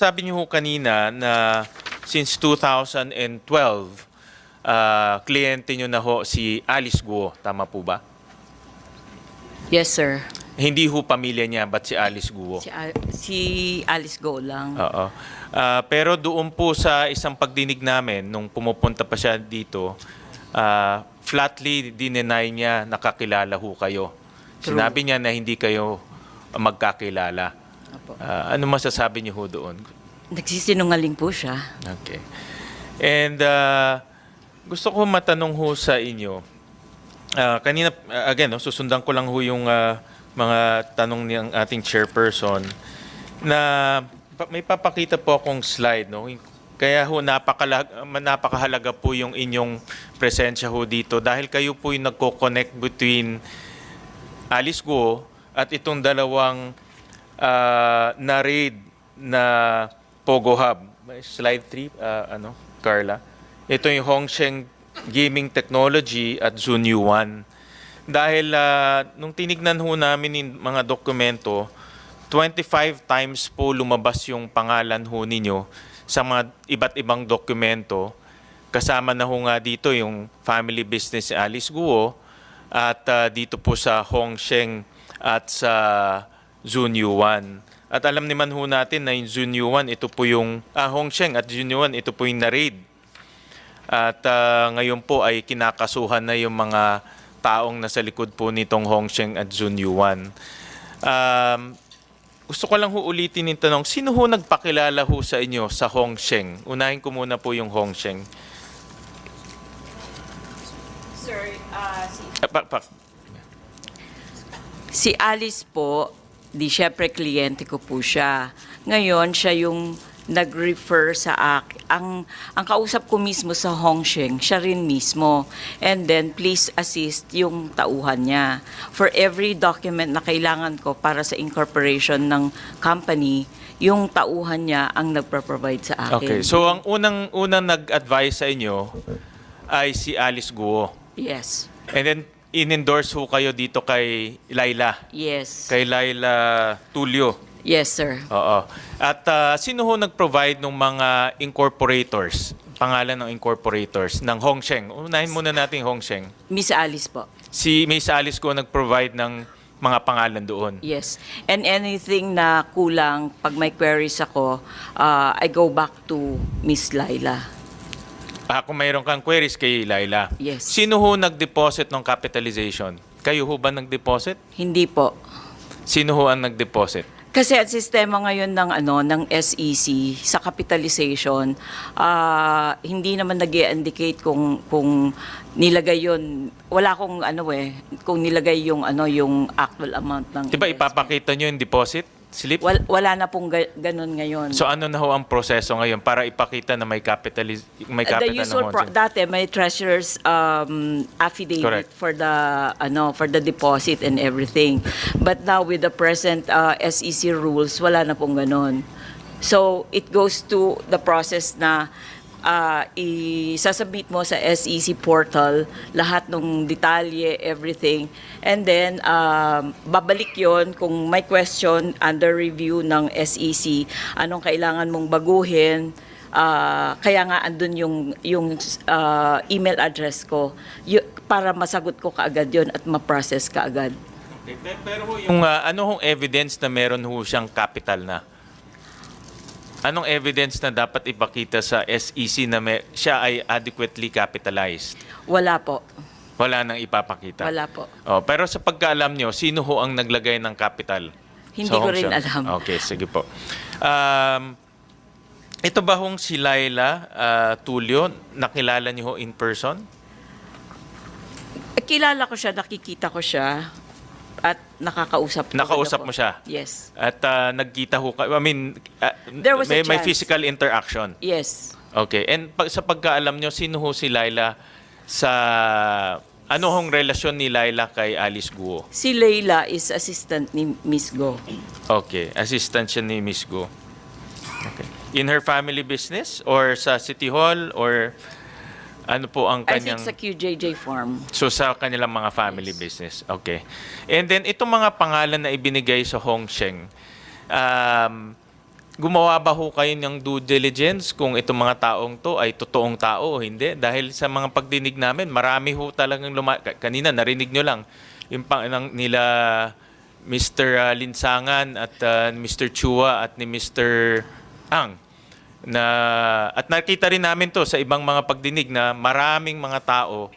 Sabi niyo ho kanina na since 2012, ah, kliyente niyo na ho si Alice Guo. Tama po ba? Yes, sir. Hindi ho pamilya niya, but si Alice Guo. Si, Al- si Alice Go lang. Oo. Ah, pero doon po sa isang pagdinig namin, nung pumupunta pa siya dito, ah, flatly dineny niya nakakilala ho kayo. True. Sinabi niya na hindi kayo magkakilala. Opo. Ah, ano masasabi niyo ho doon? Nagsisinungaling po siya. Okay. And uh, gusto ko matanong ho sa inyo. Ah, kanina, uh, again, no, susundan ko lang ho yung ah, mga tanong ng ating chairperson na may papakita po akong slide. No? Kaya ho, napakala, napakahalaga po yung inyong presensya ho dito dahil kayo po yung nagko-connect between Alice Guo at itong dalawang uh, na-raid na Pogo Hub. Slide 3, uh, ano, Carla. Ito yung Hongsheng Gaming Technology at Zunyu One. Dahil uh, nung tinignan ho namin yung mga dokumento, 25 times po lumabas yung pangalan ho ninyo sa mga iba't ibang dokumento. Kasama na ho nga dito yung family business ni Alice Guo at uh, dito po sa Hongsheng at sa Zunyuan. At alam naman ho natin na yung Zunyuan, ito po yung, ah, Hongsheng at Zunyuan, ito po yung na-raid. At ah, ngayon po ay kinakasuhan na yung mga taong nasa likod po nitong Hongsheng at Zunyuan. Um, gusto ko lang ho ulitin yung tanong, sino ho nagpakilala ho sa inyo sa Hongsheng? Unahin ko muna po yung Hongsheng. Sir, si... Ah, pa- pa- Si Alice po, di syempre kliyente ko po siya. Ngayon, siya yung nag-refer sa akin. Ang, ang kausap ko mismo sa Hongsheng, siya rin mismo. And then, please assist yung tauhan niya. For every document na kailangan ko para sa incorporation ng company, yung tauhan niya ang nagpro-provide sa akin. Okay, so ang unang unang nag-advise sa inyo ay si Alice Guo. Yes. And then in-endorse ho kayo dito kay Laila. Yes. Kay Laila Tulio. Yes, sir. Oo. At ah, sino ho nag-provide ng mga incorporators? Pangalan ng incorporators ng Hongsheng. Unahin muna natin yung Hongsheng. Miss Alice po. Si Miss Alice Guo nag-provide ng mga pangalan doon. Yes. And anything na kulang, pag may queries ako, uh, I go back to Miss Laila. Ah, kung mayroon kang queries kay Laila. Yes. Sino ho nag-deposit ng capitalization? Kayo ho ba nag-deposit? Hindi po. Sino ho ang nag-deposit? Kasi ang sistema ngayon ng ano ng SEC sa capitalization, ah, hindi naman nag indicate kung kung nilagay yon wala kong ano eh kung nilagay yung ano yung actual amount ng Di ba investment. ipapakita nyo yung deposit slip? Wal- wala na pong ga- ganun ngayon. So ano na ho ang proseso ngayon para ipakita na may capitaliz may Uh, capital the usual pro- dati may treasurer's um, affidavit Correct. for the ano for the deposit and everything but now with the present uh, SEC rules wala na pong ganon so it goes to the process na uh, isasubmit mo sa SEC portal lahat ng detalye, everything. And then, um, babalik yon kung may question under review ng SEC, anong kailangan mong baguhin, Ah, kaya nga andun yung yung ah, email address ko y- para masagot ko kaagad yon at ma-process kaagad. Okay, pe- Pero yung ah, ano hong evidence na meron ho siyang capital na? Anong evidence na dapat ipakita sa SEC na may, siya ay adequately capitalized? Wala po. Wala nang ipapakita. Wala po. Oh, pero sa pagkaalam nyo, sino ho ang naglagay ng capital? Hindi ko rin Hongsheng? alam. Okay, sige po. Um, ito ba hong si Laila ah, Tulio, nakilala niyo ho in person? Kilala ko siya, nakikita ko siya at nakakausap ko. Nakausap mo siya? Yes. At ah, nagkita ho kayo, I mean, ah, There was may, a may chance. physical interaction. Yes. Okay, and pag, sa pagkaalam nyo, sino ho si Laila sa... Ano hong relasyon ni Laila kay Alice Guo? Si Leila is assistant ni Miss Go. Okay, assistant siya ni Miss Go. Okay. In her family business or sa City Hall or ano po ang I think sa QJJ farm. So sa kanilang mga family business. Okay. And then itong mga pangalan na ibinigay sa Hongsheng, um, gumawa ba ho kayo ng due diligence kung itong mga taong to ay totoong tao o hindi? Dahil sa mga pagdinig namin, marami ho talagang luma- ka- kanina narinig nyo lang yung pang ng, nila Mr. Linsangan at uh, Mr. Chua at ni Mr. Ang na at nakita rin namin to sa ibang mga pagdinig na maraming mga tao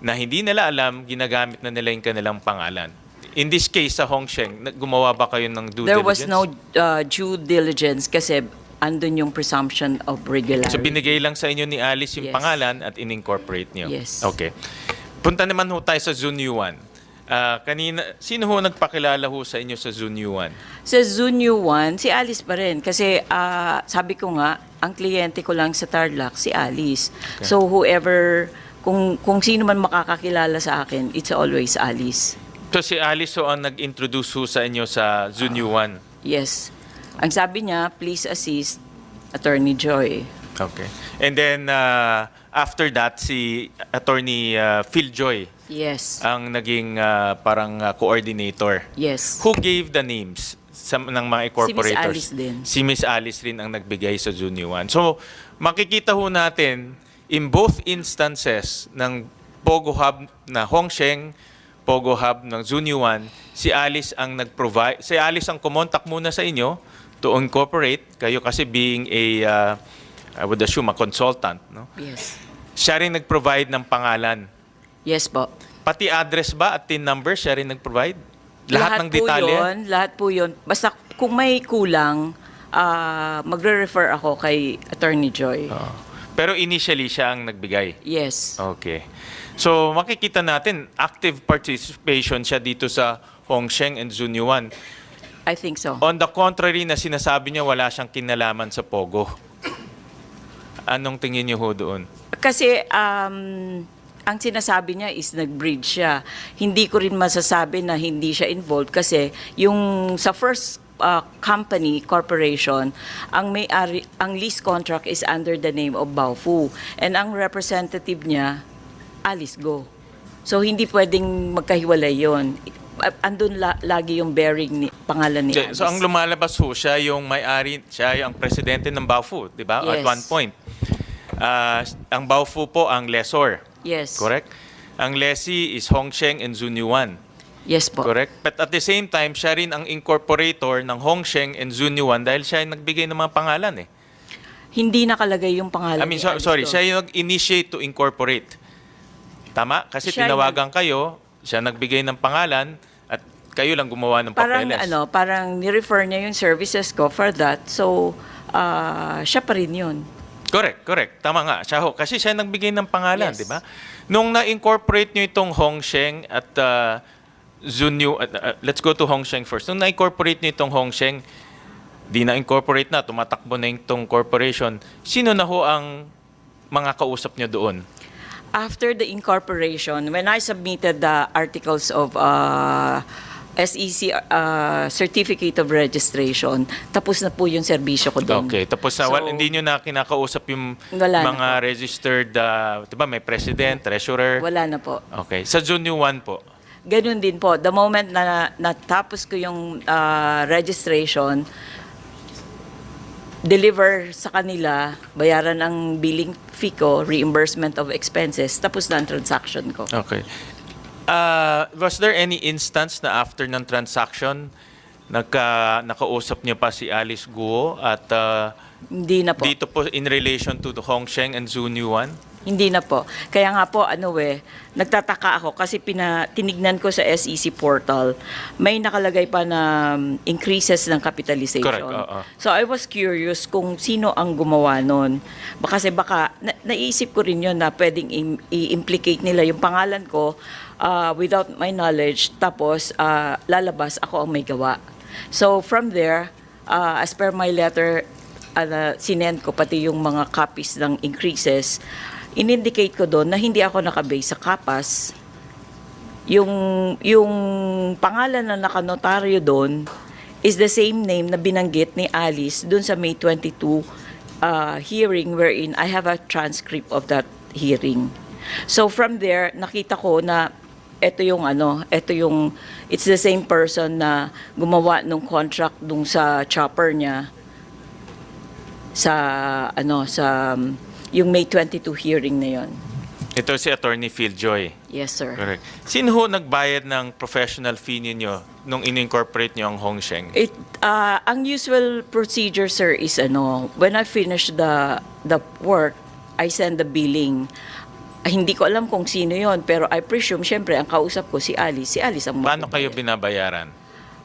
na hindi nila alam, ginagamit na nila yung kanilang pangalan. In this case, sa Hongsheng, gumawa ba kayo ng due There was diligence? no uh, due diligence kasi andun yung presumption of regularity. So binigay lang sa inyo ni Alice yung Yes. pangalan at in-incorporate niyo? Yes. Okay. Punta naman ho tayo sa Zone U1. Ah, kanina, sino ho nagpakilala ho sa inyo sa U1? Sa Zunyu 1, si Alice pa rin. Kasi ah, sabi ko nga, ang kliyente ko lang sa Tarlac, si Alice. Okay. So whoever, kung, kung sino man makakakilala sa akin, it's always Alice. So si Alice ho ang nag-introduce ho sa inyo sa Zone U1. Yes. Ang sabi niya, please assist Attorney Joy. Okay. And then, ah, after that, si Attorney ah, Phil Joy Yes. ang naging ah, parang ah, coordinator. Yes. Who gave the names sa, ng mga incorporators? Alice din. Si Miss Alice rin ang nagbigay sa Juni 1. So, makikita ho natin in both instances ng Pogo Hub na Hongsheng, Pogo Hub ng Juni 1, si Alice ang nag-provide, si Alice ang kumontak muna sa inyo to incorporate, kayo kasi being a, uh, I would assume, a consultant, no? Yes. Siya rin nag-provide ng pangalan. Yes po. Pati address ba at TIN number siya rin nag-provide? Lahat, ng po detalye? Yun, lahat po yun. Basta kung may kulang, ah, magre-refer ako kay Attorney Joy. Oo. Pero initially siya ang nagbigay. Yes. Okay. So makikita natin active participation siya dito sa Hongsheng and Zunyuan. I think so. On the contrary na sinasabi niya wala siyang kinalaman sa Pogo. Anong tingin niyo ho doon? Kasi um, ang sinasabi niya is nag-bridge siya. Hindi ko rin masasabi na hindi siya involved kasi yung sa first uh, company, corporation, ang may ang lease contract is under the name of Baofu. And ang representative niya, Alice Go. So hindi pwedeng magkahiwalay yon. Andun la- lagi yung bearing ni pangalan ni So, Alice. so ang lumalabas ho siya yung may-ari, siya yung presidente ng Baofu, di ba? At Yes. one point. Ah, ang Baofu po ang lessor, yes. correct? Ang lessee is Hongsheng and Zunyuan. Yes po. Correct? But at the same time, siya rin ang incorporator ng Hongsheng and Zunyuan dahil siya yung nagbigay ng mga pangalan eh. Hindi nakalagay yung I pangalan mean, ni so- sorry, siya yung nag-initiate to incorporate. Tama? Kasi Siya yung- tinawagan kayo, siya nagbigay ng pangalan, at kayo lang gumawa ng parang papeles. ano, parang ni-refer niya yung services ko for that. So, ah, siya pa rin yun. Correct, correct. Tama nga. Siya ho. Kasi siya nagbigay ng pangalan, Yes. di ba? Nung na-incorporate nyo itong Hongsheng at uh, Zunyu, at, uh, let's go to Hongsheng first. Nung na-incorporate nyo itong Hongsheng, di na-incorporate na, tumatakbo na itong corporation, sino na ho ang mga kausap nyo doon? After the incorporation, when I submitted the articles of uh, SEC uh, Certificate of Registration, tapos na po yung serbisyo ko doon. Okay, tapos na, So, wal- hindi nyo na kinakausap yung na mga registered, uh, di ba, may president, treasurer. Wala na po. Okay, sa Zunyu 1 po. Ganun din po. The moment na natapos ko yung uh, registration, deliver sa kanila, bayaran ang billing fee ko, reimbursement of expenses, tapos na ang transaction ko. Okay. Uh, was there any instance na after ng transaction, nagka, nakausap niyo pa si Alice Guo at uh, Hindi na po. dito po in relation to the Hongsheng and Zunyu 1? Hindi na po. Kaya nga po, ano eh, nagtataka ako kasi pina, tinignan ko sa SEC portal, may nakalagay pa na um, increases ng capitalization. Correct, oo. So I was curious kung sino ang gumawa nun. Kasi baka, na, naisip ko rin yun na pwedeng im- i-implicate nila yung pangalan ko uh, without my knowledge, tapos uh, lalabas ako ang may gawa. So from there, uh, as per my letter, uh, sinend ko pati yung mga copies ng increases, in-indicate ko doon na hindi ako nakabase sa kapas. Yung, yung pangalan na nakanotaryo doon is the same name na binanggit ni Alice doon sa May 22 uh, hearing wherein I have a transcript of that hearing. So from there, nakita ko na ito yung ano, ito yung it's the same person na gumawa ng contract dun sa chopper niya sa ano sa um, yung May 22 hearing na yon. Ito si Attorney Phil Joy. Yes, sir. Correct. Sino ho nagbayad ng professional fee ninyo nung in-incorporate nyo ang Hongsheng? It uh, ang usual procedure sir is ano when I finish the the work I send the billing Ah, hindi ko alam kung sino yon pero I presume syempre ang kausap ko si Alice si Alice ang Paano kayo binabayaran?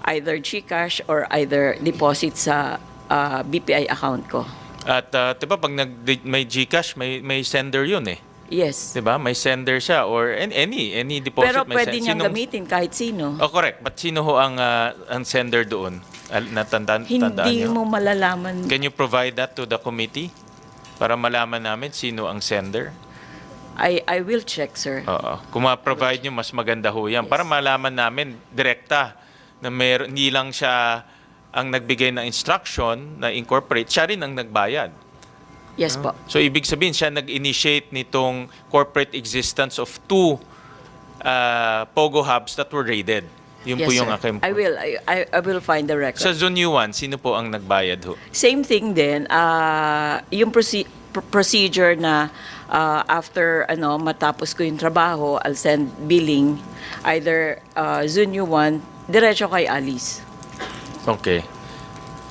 either GCash or either deposit sa uh, BPI account ko At uh, 'di ba pag nag may GCash, may may sender 'yun eh. yes 'Di ba? May sender siya or an- any any deposit pero may pwede niyang sinong- gamitin kahit sino Oh, correct. But sino ho ang ah, ang sender doon? Natandaan tandaan hindi niyo? mo malalaman Can you provide that to the committee para malaman namin sino ang sender? I I will check sir Oo. Kung ma-provide nyo, mas maganda ho yan. Yes. Para malaman namin direkta na mer hindi lang siya ang nagbigay ng instruction na incorporate, siya rin ang nagbayad. yes po So ibig sabihin siya nag-initiate nitong corporate existence of two uh, Pogo hubs that were raided. Yun yes po yung sir. aking I will I, I will find the record Sa Zone 1, sino po ang nagbayad ho? Same thing din, ah yung proce- pr- procedure na ah, after ano matapos ko yung trabaho, I'll send billing either uh, Zunyu 1 diretso kay Alice. Okay.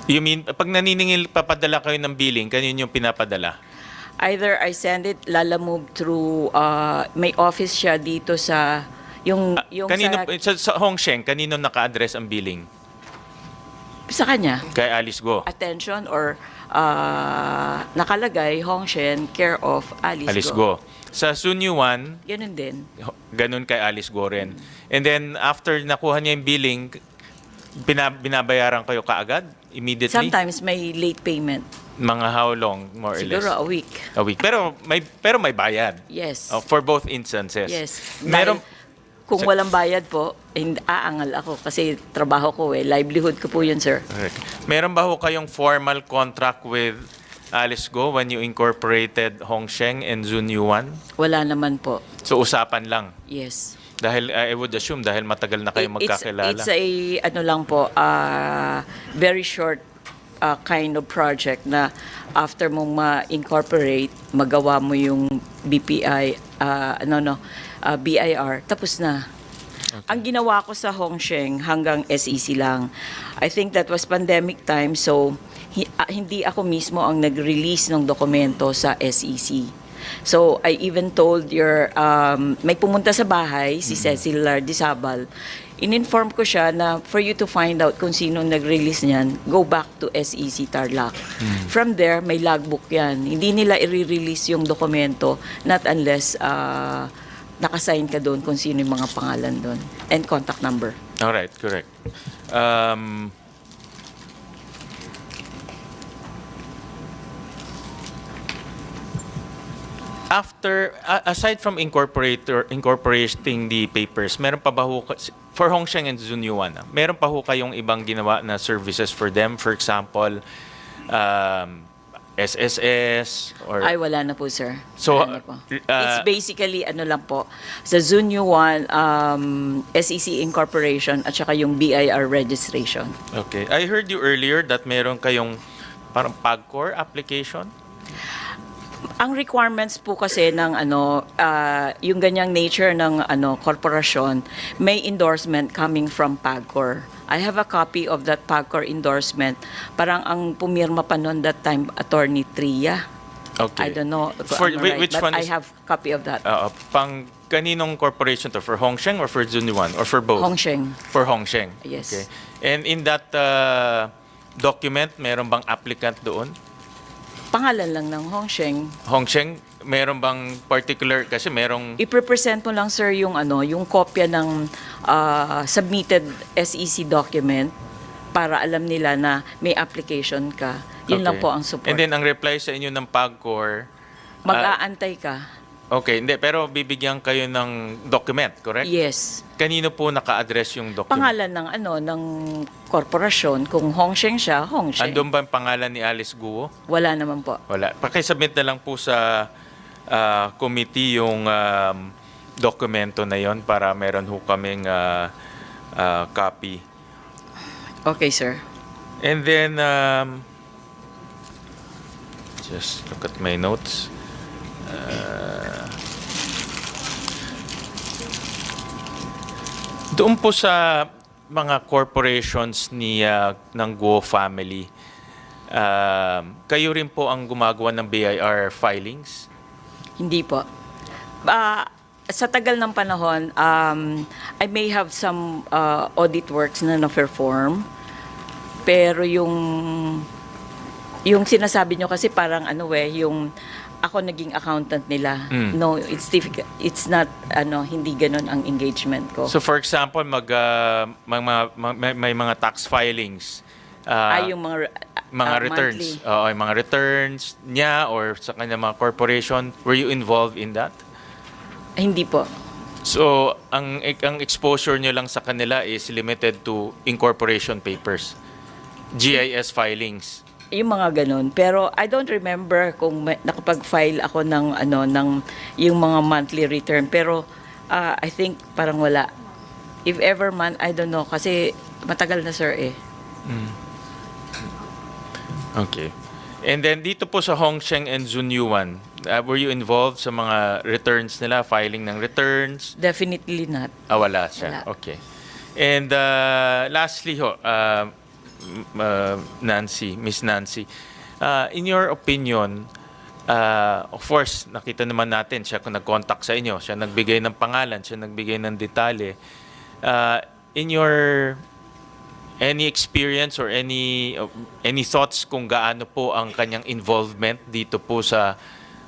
You mean, pag naniningil, papadala kayo ng billing, kanino yung pinapadala? Either I send it lala move through ah, may office siya dito sa yung Ah, yung kanino, sa, sa, sa Hongsheng, kanino naka-address ang billing? Sa kanya Kay Alice Go. attention or ah, nakalagay Hongshen care of Alice, Alice Go. Go. Sa Sunyu 1, Ganun din. ganun kay Alice Go rin. And then, after nakuha niya yung billing, bina, binabayaran kayo kaagad? Immediately? Sometimes may late payment. Mga how long, more or Siguro less? a week. A week. Pero may, pero may bayad. Yes. Oh, for both instances. Yes. Meron, kung Sa- walang bayad po, hindi, aangal ako kasi trabaho ko eh. Livelihood ko po yun, sir. Correct. Meron ba ho kayong formal contract with Alice Go when you incorporated Hongsheng and Zunyuan? Wala naman po. So usapan lang. Yes. Dahil uh, I would assume dahil matagal na kayo It- it's, magkakilala. it's a, ano lang po, ah, very short ah, kind of project na after mong ma-incorporate, magawa mo yung BPI, ah, ano no, ah, BIR, tapos na. Ang ginawa ko sa Hongsheng hanggang SEC lang. I think that was pandemic time so hi- ah, hindi ako mismo ang nag-release ng dokumento sa SEC. So I even told your um, may pumunta sa bahay si Cecil Lardizabal. In-inform ko siya na for you to find out kung sino nag-release niyan, go back to SEC Tarlac. From there, may logbook yan. Hindi nila i-release yung dokumento not unless uh, nakasign ka doon kung sino yung mga pangalan doon and contact number. Alright, correct. Um, after, aside from incorporator, incorporating the papers, meron pa ba ho, for Hongsheng and Zunyuan, ah, meron pa ho kayong ibang ginawa na services for them? For example, um, SSS or... Ay, wala na po, sir. So, Wala na po. uh, It's basically, ano lang po, sa Zunyu 1, um, SEC Incorporation, at saka yung BIR registration. Okay. I heard you earlier that meron kayong parang PAGCOR application? Ang requirements po kasi ng ano ah, yung ganyang nature ng ano korporasyon may endorsement coming from PAGCOR. I have a copy of that PAGCOR endorsement. Parang ang pumirma pa noon that time attorney Tria. Okay. I don't know if For I'm right, which but one I is- have copy of that. Uh, pang kaninong corporation to? For Hongsheng or for Zunyuan? Or for both? Hongsheng. For Hongsheng. Yes. Okay. And in that uh, document, meron bang applicant doon? Pangalan lang ng Hongsheng. Hongsheng, meron bang particular, kasi merong, I-present mo lang sir yung ano, yung kopya ng ah, submitted SEC document para alam nila na may application ka. Yun lang Okay. po ang support. And then ang reply sa inyo ng PAGCOR, Mag-aantay ka. Okay, hindi, pero bibigyan kayo ng document, correct? Yes. Kanino po naka-address yung document? Pangalan ng ano ng korporasyon kung Hongsheng siya, Hongsheng. Andun ba ang pangalan ni Alice Guo? Wala naman po. Wala. Pakisubmit na lang po sa ah, committee yung um, dokumento na yon para meron ho kaming ah, ah, copy. Okay, sir. And then, um, just look at my notes. Uh, doon po sa mga corporations ni ah, ng Guo family, um, kayo rin po ang gumagawa ng BIR filings? Hindi po. Ah, sa tagal ng panahon, um, I may have some uh, audit works na na-perform. Pero yung yung sinasabi nyo kasi parang ano eh, yung ako naging accountant nila. Mm. No, it's difficult. It's not ano, hindi ganun ang engagement ko. So for example, mag, ah, mga- mga- may, may mga tax filings. ah, Ay, yung mga mga ah, returns. Oo, yung mga returns niya or sa kanya mga corporation. Were you involved in that? Hindi po. So, ang ang exposure niyo lang sa kanila is limited to incorporation papers. GIS filings. Yung mga ganun. Pero I don't remember kung may, nakapag-file ako ng ano ng yung mga monthly return. Pero ah, I think parang wala. If ever man, I don't know kasi matagal na sir eh. Okay. And then dito po sa Hongsheng and Zunyuan, uh, were you involved sa mga returns nila, filing ng returns? Definitely not. Ah, wala siya. Wala. Okay. And uh, lastly ho, uh, uh, Nancy, Miss Nancy, uh, in your opinion, uh, of course, nakita naman natin siya kung nag-contact sa inyo, siya nagbigay ng pangalan, siya nagbigay ng detalye. Uh, in your any experience or any uh, any thoughts kung gaano po ang kanyang involvement dito po sa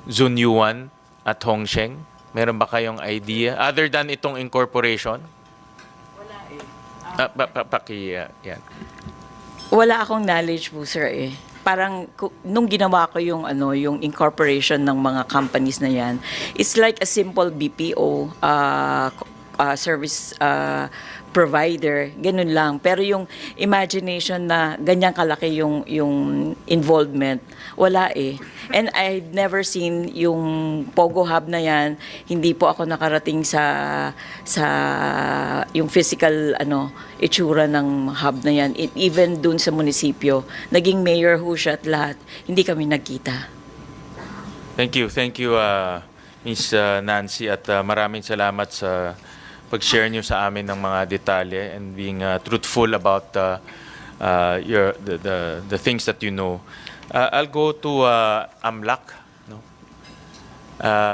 Zunyuan at Hongsheng? Meron ba kayong idea other than itong incorporation? Wala eh. Ah, pa, pa, paki, uh, yan. Wala akong knowledge po sir eh. Parang nung ginawa ko yung ano yung incorporation ng mga companies na yan, it's like a simple BPO uh, uh, service uh, provider, ganun lang. Pero yung imagination na ganyan kalaki yung yung involvement, wala eh. And I've never seen yung Pogo Hub na yan. Hindi po ako nakarating sa sa yung physical ano itsura ng hub na yan. It, even dun sa munisipyo, naging mayor ho siya at lahat, hindi kami nagkita. Thank you. Thank you, uh, Miss uh, Nancy. At uh, maraming salamat sa pag-share niyo sa amin ng mga detalye and being uh, truthful about uh, uh, your, the, the, the things that you know. Uh, I'll go to uh, Amlak. No? Uh,